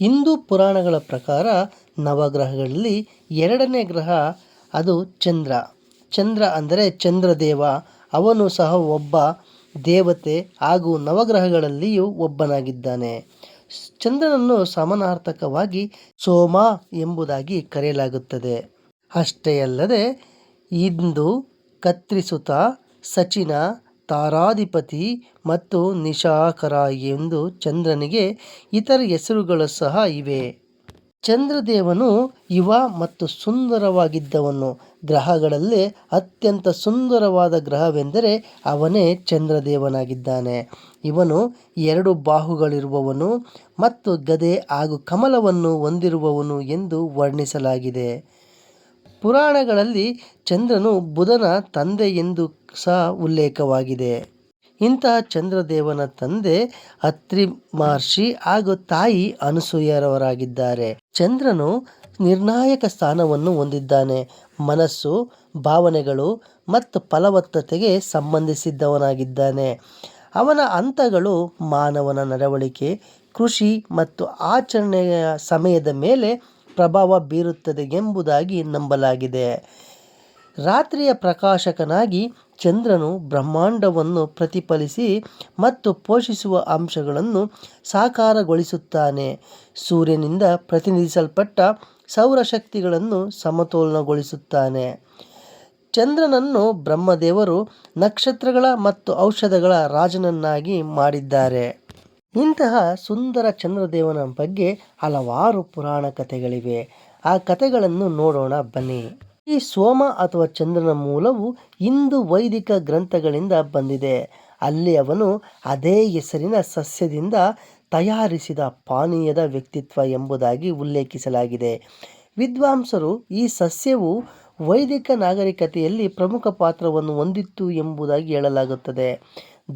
ಹಿಂದೂ ಪುರಾಣಗಳ ಪ್ರಕಾರ ನವಗ್ರಹಗಳಲ್ಲಿ ಎರಡನೇ ಗ್ರಹ ಅದು ಚಂದ್ರ. ಚಂದ್ರ ಅಂದರೆ ಚಂದ್ರದೇವ. ಅವನು ಸಹ ಒಬ್ಬ ದೇವತೆ ಹಾಗೂ ನವಗ್ರಹಗಳಲ್ಲಿಯೂ ಒಬ್ಬನಾಗಿದ್ದಾನೆ. ಚಂದ್ರನನ್ನು ಸಮನಾರ್ಥಕವಾಗಿ ಸೋಮ ಎಂಬುದಾಗಿ ಕರೆಯಲಾಗುತ್ತದೆ. ಅಷ್ಟೇ ಅಲ್ಲದೆ ಇಂದು ಕತ್ರಿಸುತ, ಸಚಿನ ತಾರಾಧಿಪತಿ ಮತ್ತು ನಿಶಾಕರ ಎಂದು ಚಂದ್ರನಿಗೆ ಇತರ ಹೆಸರುಗಳು ಸಹ ಇವೆ. ಚಂದ್ರದೇವನು ಯುವ ಮತ್ತು ಸುಂದರವಾಗಿದ್ದವನು. ಗ್ರಹಗಳಲ್ಲೇ ಅತ್ಯಂತ ಸುಂದರವಾದ ಗ್ರಹವೆಂದರೆ ಅವನೇ ಚಂದ್ರದೇವನಾಗಿದ್ದಾನೆ. ಇವನು ಎರಡು ಬಾಹುಗಳಿರುವವನು ಮತ್ತು ಗದೆ ಹಾಗೂ ಕಮಲವನ್ನು ಹೊಂದಿರುವವನು ಎಂದು ವರ್ಣಿಸಲಾಗಿದೆ. ಪುರಾಣಗಳಲ್ಲಿ ಚಂದ್ರನು ಬುಧನ ತಂದೆ ಎಂದು ಸಹ ಉಲ್ಲೇಖವಾಗಿದೆ. ಇಂತಹ ಚಂದ್ರದೇವನ ತಂದೆ ಅತ್ರಿ ಮಹರ್ಷಿ ಹಾಗೂ ತಾಯಿ ಅನಸೂಯರವರಾಗಿದ್ದಾರೆ. ಚಂದ್ರನು ನಿರ್ಣಾಯಕ ಸ್ಥಾನವನ್ನು ಹೊಂದಿದ್ದಾನೆ. ಮನಸ್ಸು, ಭಾವನೆಗಳು ಮತ್ತು ಫಲವತ್ತತೆಗೆ ಸಂಬಂಧಿಸಿದ್ದವನಾಗಿದ್ದಾನೆ ಅವನ ಹಂತಗಳು ಮಾನವನ ನಡವಳಿಕೆ, ಕೃಷಿ ಮತ್ತು ಆಚರಣೆಯ ಸಮಯದ ಮೇಲೆ ಪ್ರಭಾವ ಬೀರುತ್ತದೆ ಎಂಬುದಾಗಿ ನಂಬಲಾಗಿದೆ. ರಾತ್ರಿಯ ಪ್ರಕಾಶಕನಾಗಿ ಚಂದ್ರನು ಬ್ರಹ್ಮಾಂಡವನ್ನು ಪ್ರತಿಫಲಿಸಿ ಮತ್ತು ಪೋಷಿಸುವ ಅಂಶಗಳನ್ನು ಸಾಕಾರಗೊಳಿಸುತ್ತಾನೆ. ಸೂರ್ಯನಿಂದ ಪ್ರತಿನಿಧಿಸಲ್ಪಟ್ಟ ಸೌರಶಕ್ತಿಗಳನ್ನು ಸಮತೋಲನಗೊಳಿಸುತ್ತಾನೆ. ಚಂದ್ರನನ್ನು ಬ್ರಹ್ಮದೇವರು ನಕ್ಷತ್ರಗಳ ಮತ್ತು ಔಷಧಗಳ ರಾಜನನ್ನಾಗಿ ಮಾಡಿದ್ದಾರೆ. ಇಂತಹ ಸುಂದರ ಚಂದ್ರದೇವನ ಬಗ್ಗೆ ಹಲವಾರು ಪುರಾಣ ಕಥೆಗಳಿವೆ. ಆ ಕಥೆಗಳನ್ನು ನೋಡೋಣ, ಬನ್ನಿ. ಈ ಸೋಮ ಅಥವಾ ಚಂದ್ರನ ಮೂಲವು ಇಂದು ವೈದಿಕ ಗ್ರಂಥಗಳಿಂದ ಬಂದಿದೆ. ಅಲ್ಲಿ ಅವನು ಅದೇ ಹೆಸರಿನ ಸಸ್ಯದಿಂದ ತಯಾರಿಸಿದ ಪಾನೀಯದ ವ್ಯಕ್ತಿತ್ವ ಎಂಬುದಾಗಿ ಉಲ್ಲೇಖಿಸಲಾಗಿದೆ. ವಿದ್ವಾಂಸರು ಈ ಸಸ್ಯವು ವೈದಿಕ ನಾಗರಿಕತೆಯಲ್ಲಿ ಪ್ರಮುಖ ಪಾತ್ರವನ್ನು ಹೊಂದಿತ್ತು ಎಂಬುದಾಗಿ ಹೇಳಲಾಗುತ್ತದೆ.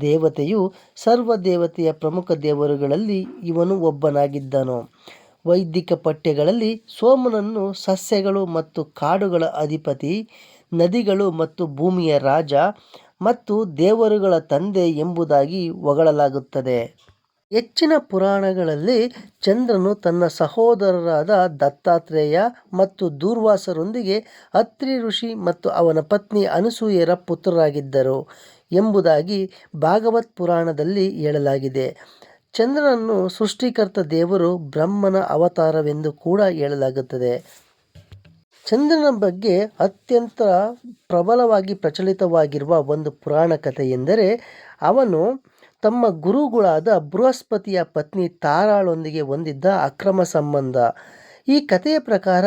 ದೇವತೆಯು ಸರ್ವ ದೇವತೆಯ ಪ್ರಮುಖ ದೇವರುಗಳಲ್ಲಿ ಇವನು ಒಬ್ಬನಾಗಿದ್ದನು. ವೈದಿಕ ಪಠ್ಯಗಳಲ್ಲಿ ಸೋಮನನ್ನು ಸಸ್ಯಗಳು ಮತ್ತು ಕಾಡುಗಳ ಅಧಿಪತಿ, ನದಿಗಳು ಮತ್ತು ಭೂಮಿಯ ರಾಜ ಮತ್ತು ದೇವರುಗಳ ತಂದೆ ಎಂಬುದಾಗಿ ಹೊಗಳಲಾಗುತ್ತದೆ. ಹೆಚ್ಚಿನ ಪುರಾಣಗಳಲ್ಲಿ ಚಂದ್ರನು ತನ್ನ ಸಹೋದರರಾದ ದತ್ತಾತ್ರೇಯ ಮತ್ತು ದೂರ್ವಾಸರೊಂದಿಗೆ ಅತ್ರಿ ಋಷಿ ಮತ್ತು ಅವನ ಪತ್ನಿ ಅನಸೂಯರ ಪುತ್ರರಾಗಿದ್ದರು. ಎಂಬುದಾಗಿ ಭಾಗವತ್ ಪುರಾಣದಲ್ಲಿ ಹೇಳಲಾಗಿದೆ. ಚಂದ್ರನನ್ನು ಸೃಷ್ಟಿಕರ್ತ ದೇವರು ಬ್ರಹ್ಮನ ಅವತಾರವೆಂದು ಕೂಡ ಹೇಳಲಾಗುತ್ತದೆ. ಚಂದ್ರನ ಬಗ್ಗೆ ಅತ್ಯಂತ ಪ್ರಬಲವಾಗಿ ಪ್ರಚಲಿತವಾಗಿರುವ ಒಂದು ಪುರಾಣ ಕಥೆ ಎಂದರೆ, ಅವನು ತಮ್ಮ ಗುರುಗಳಾದ ಬೃಹಸ್ಪತಿಯ ಪತ್ನಿ ತಾರಾಳೊಂದಿಗೆ ಹೊಂದಿದ್ದ ಅಕ್ರಮ ಸಂಬಂಧ. ಈ ಕಥೆಯ ಪ್ರಕಾರ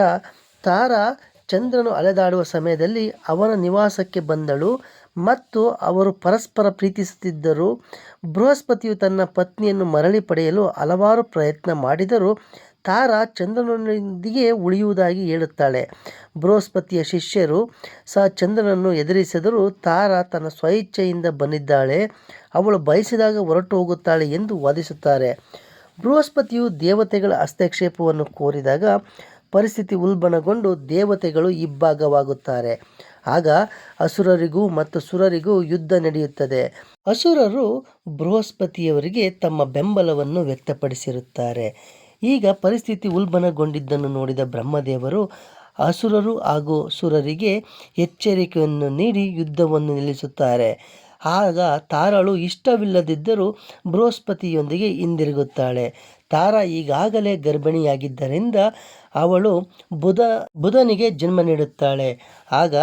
ತಾರಾ ಚಂದ್ರನು ಅಲೆದಾಡುವ ಸಮಯದಲ್ಲಿ ಅವನ ನಿವಾಸಕ್ಕೆ ಬಂದಳು. ಮತ್ತು ಅವರು ಪರಸ್ಪರ ಪ್ರೀತಿಸುತ್ತಿದ್ದರು ಬೃಹಸ್ಪತಿಯು ತನ್ನ ಪತ್ನಿಯನ್ನು ಮರಳಿ ಪಡೆಯಲು ಹಲವಾರು ಪ್ರಯತ್ನ ಮಾಡಿದರೂ ತಾರಾ ಚಂದ್ರನೊಂದಿಗೆ ಉಳಿಯುವುದಾಗಿ ಹೇಳುತ್ತಾಳೆ. ಬೃಹಸ್ಪತಿಯ ಶಿಷ್ಯರು ಸಹ ಚಂದ್ರನನ್ನು ಎದುರಿಸಿದರೂ ತಾರಾ ತನ್ನ ಸ್ವಇಚ್ಛೆಯಿಂದ ಬಂದಿದ್ದಾಳೆ. ಅವಳು ಬಯಸಿದಾಗ ಹೊರಟು ಹೋಗುತ್ತಾಳೆ ಎಂದು ವಾದಿಸುತ್ತಾರೆ. ಬೃಹಸ್ಪತಿಯು ದೇವತೆಗಳ ಹಸ್ತಕ್ಷೇಪವನ್ನು ಕೋರಿದಾಗ ಪರಿಸ್ಥಿತಿ ಉಲ್ಬಣಗೊಂಡು ದೇವತೆಗಳು ಇಬ್ಬಾಗವಾಗುತ್ತಾರೆ ಆಗ ಅಸುರರಿಗೂ ಮತ್ತು ಸುರರಿಗೂ ಯುದ್ಧ ನಡೆಯುತ್ತದೆ. ಅಸುರರು ಬೃಹಸ್ಪತಿಯವರಿಗೆ ತಮ್ಮ ಬೆಂಬಲವನ್ನು ವ್ಯಕ್ತಪಡಿಸಿರುತ್ತಾರೆ. ಈಗ ಪರಿಸ್ಥಿತಿ ಉಲ್ಬಣಗೊಂಡಿದ್ದನ್ನು ನೋಡಿದ ಬ್ರಹ್ಮದೇವರು ಅಸುರರು ಹಾಗೂ ಸುರರಿಗೆ ಎಚ್ಚರಿಕೆಯನ್ನು ನೀಡಿ ಯುದ್ಧವನ್ನು ನಿಲ್ಲಿಸುತ್ತಾರೆ. ಆಗ ತಾರಳು ಇಷ್ಟವಿಲ್ಲದಿದ್ದರೂ ಬೃಹಸ್ಪತಿಯೊಂದಿಗೆ ಹಿಂದಿರುಗುತ್ತಾಳೆ. ತಾರಾ ಈಗಾಗಲೇ ಗರ್ಭಿಣಿಯಾಗಿದ್ದರಿಂದ ಅವಳು ಬುಧ, ಬುಧನಿಗೆ ಜನ್ಮ ನೀಡುತ್ತಾಳೆ. ಆಗ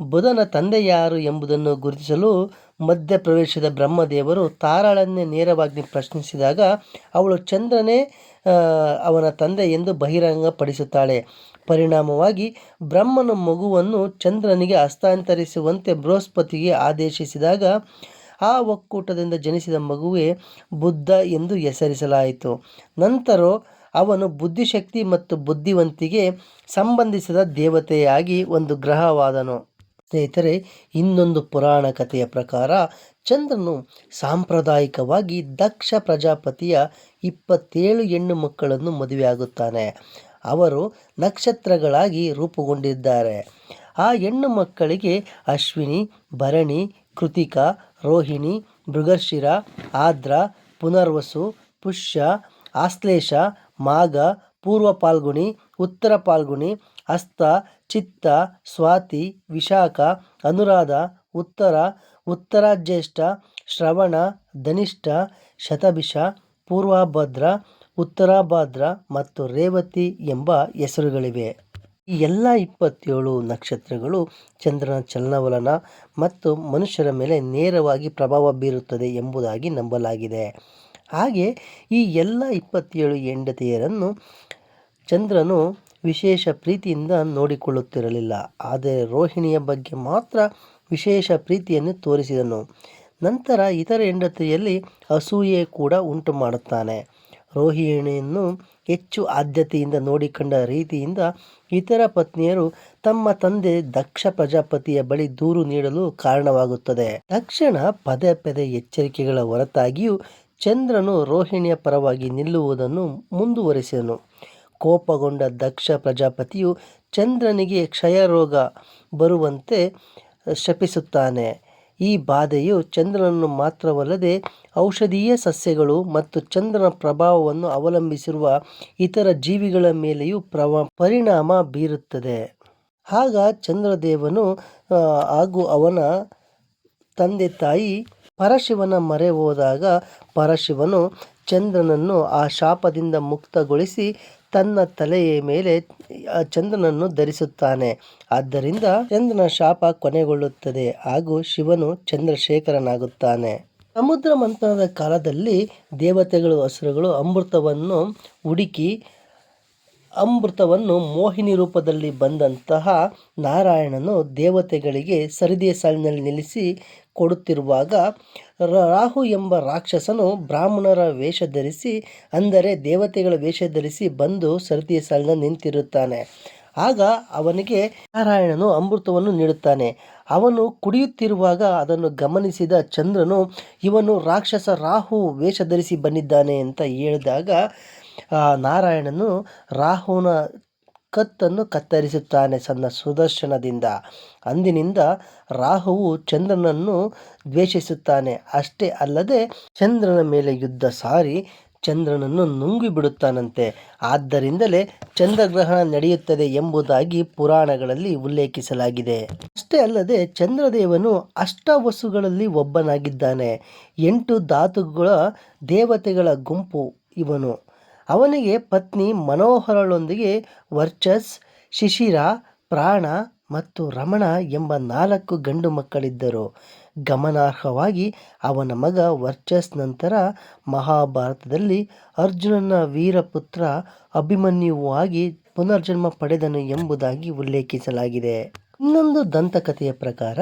ಬುಧನ ತಂದೆ ಯಾರು ಎಂಬುದನ್ನು ಗುರುತಿಸಲು ಮಧ್ಯಪ್ರವೇಶದ ಬ್ರಹ್ಮದೇವರು ತಾರಾಳನ್ನೇ ನೇರವಾಗಿ ಪ್ರಶ್ನಿಸಿದಾಗ ಅವಳು ಚಂದ್ರನೇ ಅವನ ತಂದೆ ಎಂದು ಬಹಿರಂಗಪಡಿಸುತ್ತಾಳೆ. ಪರಿಣಾಮವಾಗಿ ಬ್ರಹ್ಮನ ಮಗುವನ್ನು ಚಂದ್ರನಿಗೆ ಹಸ್ತಾಂತರಿಸುವಂತೆ ಬೃಹಸ್ಪತಿಗೆ ಆದೇಶಿಸಿದಾಗ ಆ ಒಕ್ಕೂಟದಿಂದ ಜನಿಸಿದ ಮಗುವೇ ಬುದ್ಧ ಎಂದು ಹೆಸರಿಸಲಾಯಿತು. ನಂತರ ಅವನು ಬುದ್ಧಿಶಕ್ತಿ ಮತ್ತು ಬುದ್ಧಿವಂತಿಗೆ ಸಂಬಂಧಿಸಿದ ದೇವತೆಯಾಗಿ ಒಂದು ಗ್ರಹವಾದನು. ಸ್ನೇಹಿತರೆ, ಇನ್ನೊಂದು ಪುರಾಣ ಕಥೆಯ ಪ್ರಕಾರ ಚಂದ್ರನು ಸಾಂಪ್ರದಾಯಿಕವಾಗಿ ದಕ್ಷ ಪ್ರಜಾಪತಿಯ ಇಪ್ಪತ್ತೇಳು ಹೆಣ್ಣು ಮಕ್ಕಳನ್ನು ಮದುವೆಯಾಗುತ್ತಾನೆ. ಅವರು ನಕ್ಷತ್ರಗಳಾಗಿ ರೂಪುಗೊಂಡಿದ್ದಾರೆ. ಆ ಹೆಣ್ಣು ಮಕ್ಕಳಿಗೆ ಅಶ್ವಿನಿ, ಭರಣಿ, ಕೃತಿಕ, ರೋಹಿಣಿ, ಮೃಗಶಿರ ಆದ್ರ ಪುನರ್ವಸು, ಪುಷ್ಯ, ಆಶ್ಲೇಷ, ಮಾಘ, ಪೂರ್ವ ಪಾಲ್ಗುಣಿ, ಉತ್ತರ ಪಾಲ್ಗುಣಿ ಹಸ್ತ ಚಿತ್ತ, ಸ್ವಾತಿ, ವಿಶಾಖ, ಅನುರಾಧ, ಉತ್ತರ ಉತ್ತರ ಜ್ಯೇಷ್ಠ ಶ್ರವಣ, ಧನಿಷ್ಠ, ಶತಭಿಷ, ಪೂರ್ವಭದ್ರ ಉತ್ತರಾಭಾದ್ರ ಮತ್ತು ರೇವತಿ ಎಂಬ ಹೆಸರುಗಳಿವೆ. ಈ ಎಲ್ಲ ಇಪ್ಪತ್ತೇಳು ನಕ್ಷತ್ರಗಳು ಚಂದ್ರನ ಚಲನವಲನ ಮತ್ತು ಮನುಷ್ಯರ ಮೇಲೆ ನೇರವಾಗಿ ಪ್ರಭಾವ ಬೀರುತ್ತದೆ ಎಂಬುದಾಗಿ ನಂಬಲಾಗಿದೆ. ಹಾಗೆ ಈ ಎಲ್ಲ ಇಪ್ಪತ್ತೇಳು ಹೆಂಡತಿಯರನ್ನು ಚಂದ್ರನು ವಿಶೇಷ ಪ್ರೀತಿಯಿಂದ ನೋಡಿಕೊಳ್ಳುತ್ತಿರಲಿಲ್ಲ. ಆದರೆ ರೋಹಿಣಿಯ ಬಗ್ಗೆ ಮಾತ್ರ ವಿಶೇಷ ಪ್ರೀತಿಯನ್ನು ತೋರಿಸಿದನು. ನಂತರ ಇತರ ಹೆಂಡತಿಯಲ್ಲಿ ಅಸೂಯೆ ಕೂಡ ಉಂಟು ಮಾಡುತ್ತಾನೆ ರೋಹಿಣಿಯನ್ನು ಹೆಚ್ಚು ಆದ್ಯತೆಯಿಂದ ನೋಡಿಕೊಂಡ ರೀತಿಯಿಂದ ಇತರ ಪತ್ನಿಯರು ತಮ್ಮ ತಂದೆ ದಕ್ಷ ಪ್ರಜಾಪತಿಯ ಬಳಿ ದೂರು ನೀಡಲು ಕಾರಣವಾಗುತ್ತದೆ. ತಕ್ಷಣ ಪದೇ ಪದೇ ಎಚ್ಚರಿಕೆಗಳ ಹೊರತಾಗಿಯೂ ಚಂದ್ರನು ರೋಹಿಣಿಯ ಪರವಾಗಿ ನಿಲ್ಲುವುದನ್ನು ಮುಂದುವರಿಸಿದನು. ಕೋಪಗೊಂಡ ದಕ್ಷ ಪ್ರಜಾಪತಿಯು ಚಂದ್ರನಿಗೆ ಕ್ಷಯರೋಗ ಬರುವಂತೆ ಶಪಿಸುತ್ತಾನೆ. ಈ ಬಾಧೆಯು ಚಂದ್ರನನ್ನು ಮಾತ್ರವಲ್ಲದೆ ಔಷಧೀಯ ಸಸ್ಯಗಳು ಮತ್ತು ಚಂದ್ರನ ಪ್ರಭಾವವನ್ನು ಅವಲಂಬಿಸಿರುವ ಇತರ ಜೀವಿಗಳ ಮೇಲೆಯೂ ಪ್ರವ ಪರಿಣಾಮ ಬೀರುತ್ತದೆ. ಆಗ ಚಂದ್ರದೇವನು ಹಾಗೂ ಅವನ ತಂದೆ ತಾಯಿ ಪರಶಿವನ ಮರೆ ಹೋದಾಗ ಪರಶಿವನು ಚಂದ್ರನನ್ನು ಆ ಶಾಪದಿಂದ ಮುಕ್ತಗೊಳಿಸಿ ತನ್ನ ತಲೆಯ ಮೇಲೆ ಚಂದ್ರನನ್ನು ಧರಿಸುತ್ತಾನೆ. ಆದ್ದರಿಂದ ಚಂದ್ರನ ಶಾಪ ಕೊನೆಗೊಳ್ಳುತ್ತದೆ. ಹಾಗೂ ಶಿವನು ಚಂದ್ರಶೇಖರನಾಗುತ್ತಾನೆ. ಸಮುದ್ರ ಮಂಥನದ ಕಾಲದಲ್ಲಿ ದೇವತೆಗಳು ಹಸುರುಗಳು ಅಮೃತವನ್ನು ಹುಡುಕಿ ಅಮೃತವನ್ನು ಮೋಹಿನಿ ರೂಪದಲ್ಲಿ ಬಂದಂತಹ ನಾರಾಯಣನು ದೇವತೆಗಳಿಗೆ ಸರಿದಿಯ ಸಾಲಿನಲ್ಲಿ ನಿಲ್ಲಿಸಿ ಕೊಡುತ್ತಿರುವಾಗ ರಾಹು ಎಂಬ ರಾಕ್ಷಸನು ಬ್ರಾಹ್ಮಣರ ವೇಷ ಧರಿಸಿ, ಅಂದರೆ ದೇವತೆಗಳ ವೇಷ ಧರಿಸಿ ಬಂದು ಸರದಿಯ ಸಾಲಿನಲ್ಲಿ ನಿಂತಿರುತ್ತಾನೆ. ಆಗ ಅವನಿಗೆ ನಾರಾಯಣನು ಅಮೃತವನ್ನು ನೀಡುತ್ತಾನೆ. ಅವನು ಕುಡಿಯುತ್ತಿರುವಾಗ ಅದನ್ನು ಗಮನಿಸಿದ ಚಂದ್ರನು, ಇವನು ರಾಕ್ಷಸ ರಾಹು ವೇಷ ಧರಿಸಿ ಬಂದಿದ್ದಾನೆ ಅಂತ ಹೇಳಿದಾಗ ನಾರಾಯಣನು ರಾಹುನ ಕತ್ತನ್ನು ಕತ್ತರಿಸುತ್ತಾನೆ ಸಣ್ಣ ಸುದರ್ಶನದಿಂದ. ಅಂದಿನಿಂದ ರಾಹುವು ಚಂದ್ರನನ್ನು ದ್ವೇಷಿಸುತ್ತಾನೆ. ಅಷ್ಟೇ ಅಲ್ಲದೆ ಚಂದ್ರನ ಮೇಲೆ ಯುದ್ಧ ಸಾರಿ ಚಂದ್ರನನ್ನು ನುಂಗಿಬಿಡುತ್ತಾನಂತೆ. ಆದ್ದರಿಂದಲೇ ಚಂದ್ರಗ್ರಹಣ ನಡೆಯುತ್ತದೆ ಎಂಬುದಾಗಿ ಪುರಾಣಗಳಲ್ಲಿ ಉಲ್ಲೇಖಿಸಲಾಗಿದೆ. ಅಷ್ಟೇ ಅಲ್ಲದೆ ಚಂದ್ರದೇವನು ಅಷ್ಟವಸುಗಳಲ್ಲಿ ಒಬ್ಬನಾಗಿದ್ದಾನೆ. ಎಂಟು ಧಾತುಗಳ ದೇವತೆಗಳ ಗುಂಪು ಇವನು. ಅವನಿಗೆ ಪತ್ನಿ ಮನೋಹರಳೊಂದಿಗೆ ವರ್ಚಸ್, ಶಿಶಿರ, ಪ್ರಾಣ ಮತ್ತು ರಮಣ ಎಂಬ ನಾಲ್ಕು ಗಂಡು ಮಕ್ಕಳಿದ್ದರು. ಗಮನಾರ್ಹವಾಗಿ ಅವನ ಮಗ ವರ್ಚಸ್ ನಂತರ ಮಹಾಭಾರತದಲ್ಲಿ ಅರ್ಜುನನ ವೀರಪುತ್ರ ಅಭಿಮನ್ಯುವು ಆಗಿ ಪುನರ್ಜನ್ಮ ಪಡೆದನು ಎಂಬುದಾಗಿ ಉಲ್ಲೇಖಿಸಲಾಗಿದೆ. ಇನ್ನೊಂದು ದಂತಕಥೆಯ ಪ್ರಕಾರ,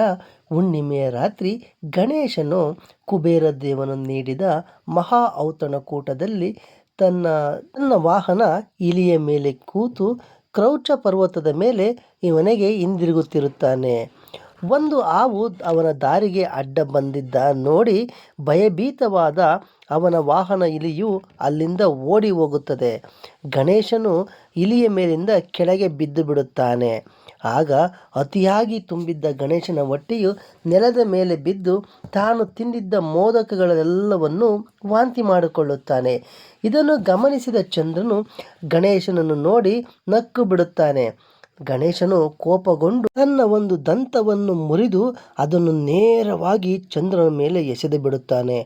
ಹುಣ್ಣಿಮೆಯ ರಾತ್ರಿ ಗಣೇಶನು ಕುಬೇರ ದೇವನು ನೀಡಿದ ಮಹಾ ಔತಣಕೂಟದಲ್ಲಿ ತನ್ನ ತನ್ನ ವಾಹನ ಇಲಿಯ ಮೇಲೆ ಕೂತು ಕ್ರೌಚ ಪರ್ವತದ ಮೇಲೆ ಇವನಿಗೆ ಹಿಂದಿರುಗುತ್ತಿರುತ್ತಾನೆ. ಒಂದು ಹಾವು ಅವನ ದಾರಿಗೆ ಅಡ್ಡ ಬಂದಿದ್ದ ನೋಡಿ ಭಯಭೀತವಾದ ಅವನ ವಾಹನ ಇಲಿಯು ಅಲ್ಲಿಂದ ಓಡಿ ಹೋಗುತ್ತದೆ. ಗಣೇಶನು ಇಲಿಯ ಮೇಲಿಂದ ಕೆಳಗೆ ಬಿದ್ದು ಬಿಡುತ್ತಾನೆ. ಆಗ ಅತಿಯಾಗಿ ತುಂಬಿದ್ದ ಗಣೇಶನ ಹೊಟ್ಟೆಯು ನೆಲದ ಮೇಲೆ ಬಿದ್ದು ತಾನು ತಿಂದಿದ್ದ ಮೋದಕಗಳೆಲ್ಲವನ್ನು ವಾಂತಿ ಮಾಡಿಕೊಳ್ಳುತ್ತಾನೆ. ಇದನ್ನು ಗಮನಿಸಿದ ಚಂದ್ರನು ಗಣೇಶನನ್ನು ನೋಡಿ ನಕ್ಕು ಬಿಡುತ್ತಾನೆ. ಗಣೇಶನು ಕೋಪಗೊಂಡು ತನ್ನ ಒಂದು ದಂತವನ್ನು ಮುರಿದು ಅದನ್ನು ನೇರವಾಗಿ ಚಂದ್ರನ ಮೇಲೆ ಎಸೆದು ಬಿಡುತ್ತಾನೆ.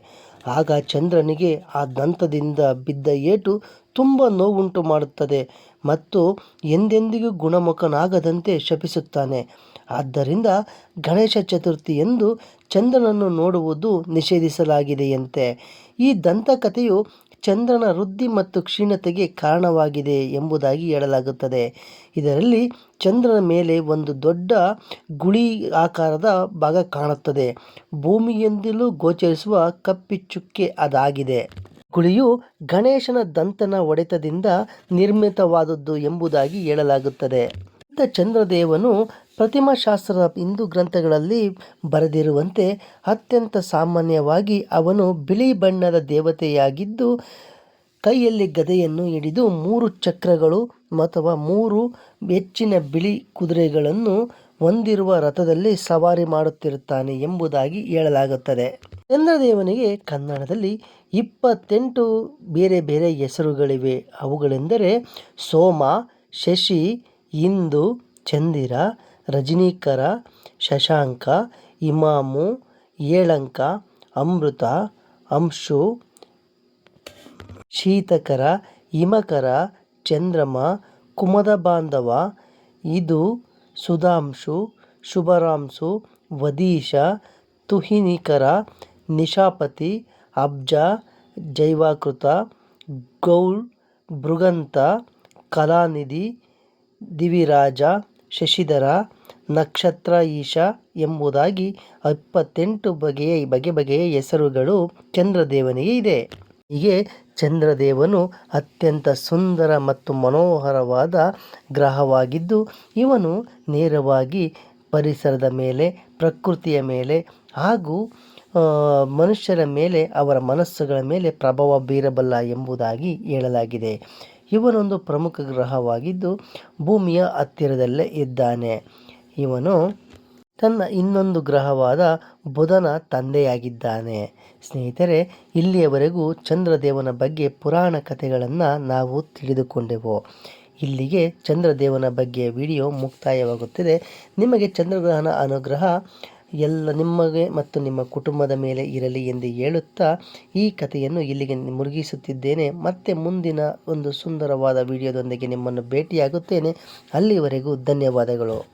ಆಗ ಚಂದ್ರನಿಗೆ ಆ ದಂತದಿಂದ ಬಿದ್ದ ಏಟು ತುಂಬ ನೋವುಂಟು ಮಾಡುತ್ತದೆ. ಮತ್ತು ಎಂದೆಂದಿಗೂ ಗುಣಮುಖನಾಗದಂತೆ ಶಪಿಸುತ್ತಾನೆ. ಆದ್ದರಿಂದ ಗಣೇಶ ಚತುರ್ಥಿ ಎಂದು ಚಂದ್ರನನ್ನು ನೋಡುವುದು ನಿಷೇಧಿಸಲಾಗಿದೆಯಂತೆ. ಈ ದಂತಕಥೆಯು ಚಂದ್ರನ ವೃದ್ಧಿ ಮತ್ತು ಕ್ಷೀಣತೆಗೆ ಕಾರಣವಾಗಿದೆ ಎಂಬುದಾಗಿ ಹೇಳಲಾಗುತ್ತದೆ. ಇದರಲ್ಲಿ ಚಂದ್ರನ ಮೇಲೆ ಒಂದು ದೊಡ್ಡ ಗುಳಿ ಆಕಾರದ ಭಾಗ ಕಾಣುತ್ತದೆ. ಭೂಮಿಯಿಂದಲೂ ಗೋಚರಿಸುವ ಕಪ್ಪಿಚುಕ್ಕೆ ಅದಾಗಿದೆ. ಗುಳಿಯು ಗಣೇಶನ ದಂತನ ಒಡೆತದಿಂದ ನಿರ್ಮಿತವಾದದ್ದು ಎಂಬುದಾಗಿ ಹೇಳಲಾಗುತ್ತದೆ. ಚಂದ್ರದೇವನು ಪ್ರತಿಮಾಶಾಸ್ತ್ರದ ಹಿಂದೂ ಗ್ರಂಥಗಳಲ್ಲಿ ಬರೆದಿರುವಂತೆ ಅತ್ಯಂತ ಸಾಮಾನ್ಯವಾಗಿ ಅವನು ಬಿಳಿ ಬಣ್ಣದ ದೇವತೆಯಾಗಿದ್ದು, ಕೈಯಲ್ಲಿ ಗದೆಯನ್ನು ಹಿಡಿದು ಮೂರು ಚಕ್ರಗಳು ಅಥವಾ ಮೂರು ಹೆಚ್ಚಿನ ಬಿಳಿ ಕುದುರೆಗಳನ್ನು ಹೊಂದಿರುವ ರಥದಲ್ಲಿ ಸವಾರಿ ಮಾಡುತ್ತಿರುತ್ತಾನೆ ಎಂಬುದಾಗಿ ಹೇಳಲಾಗುತ್ತದೆ. ಚಂದ್ರದೇವನಿಗೆ ಕನ್ನಡದಲ್ಲಿ ಇಪ್ಪತ್ತೆಂಟು ಬೇರೆ ಬೇರೆ ಹೆಸರುಗಳಿವೆ. ಅವುಗಳೆಂದರೆ ಸೋಮ, ಶಶಿ, ಇಂದು, ಚಂದಿರ, ರಜನೀಕರ, ಶಶಾಂಕ, ಇಮಾಮು, ಏಳಂಕ, ಅಮೃತ, ಅಂಶು, ಶೀತಕರ, ಹಿಮಕರ, ಚಂದ್ರಮ, ಕುಮದ ಬಾಂಧವ, ಇದು, ಸುಧಾಂಶು ಶುಭರಾಂಶು ವದೀಶ, ತುಹಿನಿಕರ ನಿಶಾಪತಿ, ಅಬ್ಜ, ಜೈವಾಕೃತ, ಗೌಳ್ ಭೃಗಂತ ಕಲಾನಿಧಿ, ದಿವಿರಾಜ, ಶಶಿಧರ, ನಕ್ಷತ್ರ ಈಶ ಎಂಬುದಾಗಿ ಇಪ್ಪತ್ತೆಂಟು ಬಗೆಯ ಬಗೆ ಬಗೆಯ ಹೆಸರುಗಳು ಚಂದ್ರದೇವನಿಗೆ ಇದೆ. ಹೀಗೆ ಚಂದ್ರದೇವನು ಅತ್ಯಂತ ಸುಂದರ ಮತ್ತು ಮನೋಹರವಾದ ಗ್ರಹವಾಗಿದ್ದು, ಇವನು ನೇರವಾಗಿ ಪರಿಸರದ ಮೇಲೆ, ಪ್ರಕೃತಿಯ ಮೇಲೆ ಹಾಗೂ ಮನುಷ್ಯರ ಮೇಲೆ, ಅವರ ಮನಸ್ಸುಗಳ ಮೇಲೆ ಪ್ರಭಾವ ಬೀರಬಲ್ಲ ಎಂಬುದಾಗಿ ಹೇಳಲಾಗಿದೆ. ಇವನೊಂದು ಪ್ರಮುಖ ಗ್ರಹವಾಗಿದ್ದು ಭೂಮಿಯ ಹತ್ತಿರದಲ್ಲೇ ಇದ್ದಾನೆ. ಇವನು ತನ್ನ ಇನ್ನೊಂದು ಗ್ರಹವಾದ ಬುಧನ ತಂದೆಯಾಗಿದ್ದಾನೆ. ಸ್ನೇಹಿತರೆ, ಇಲ್ಲಿಯವರೆಗೂ ಚಂದ್ರದೇವನ ಬಗ್ಗೆ ಪುರಾಣ ಕಥೆಗಳನ್ನು ನಾವು ತಿಳಿದುಕೊಂಡೆವು. ಇಲ್ಲಿಗೆ ಚಂದ್ರದೇವನ ಬಗ್ಗೆ ವಿಡಿಯೋ ಮುಕ್ತಾಯವಾಗುತ್ತಿದೆ. ನಿಮಗೆ ಚಂದ್ರಗ್ರಹಣ ಅನುಗ್ರಹ ಎಲ್ಲ ನಿಮಗೆ ಮತ್ತು ನಿಮ್ಮ ಕುಟುಂಬದ ಮೇಲೆ ಇರಲಿ ಎಂದು ಹೇಳುತ್ತಾ ಈ ಕಥೆಯನ್ನು ಇಲ್ಲಿಗೆ ಮುರುಗಿಸುತ್ತಿದ್ದೇನೆ. ಮತ್ತೆ ಮುಂದಿನ ಒಂದು ಸುಂದರವಾದ ವಿಡಿಯೋದೊಂದಿಗೆ ನಿಮ್ಮನ್ನು ಭೇಟಿಯಾಗುತ್ತೇನೆ. ಅಲ್ಲಿವರೆಗೂ ಧನ್ಯವಾದಗಳು.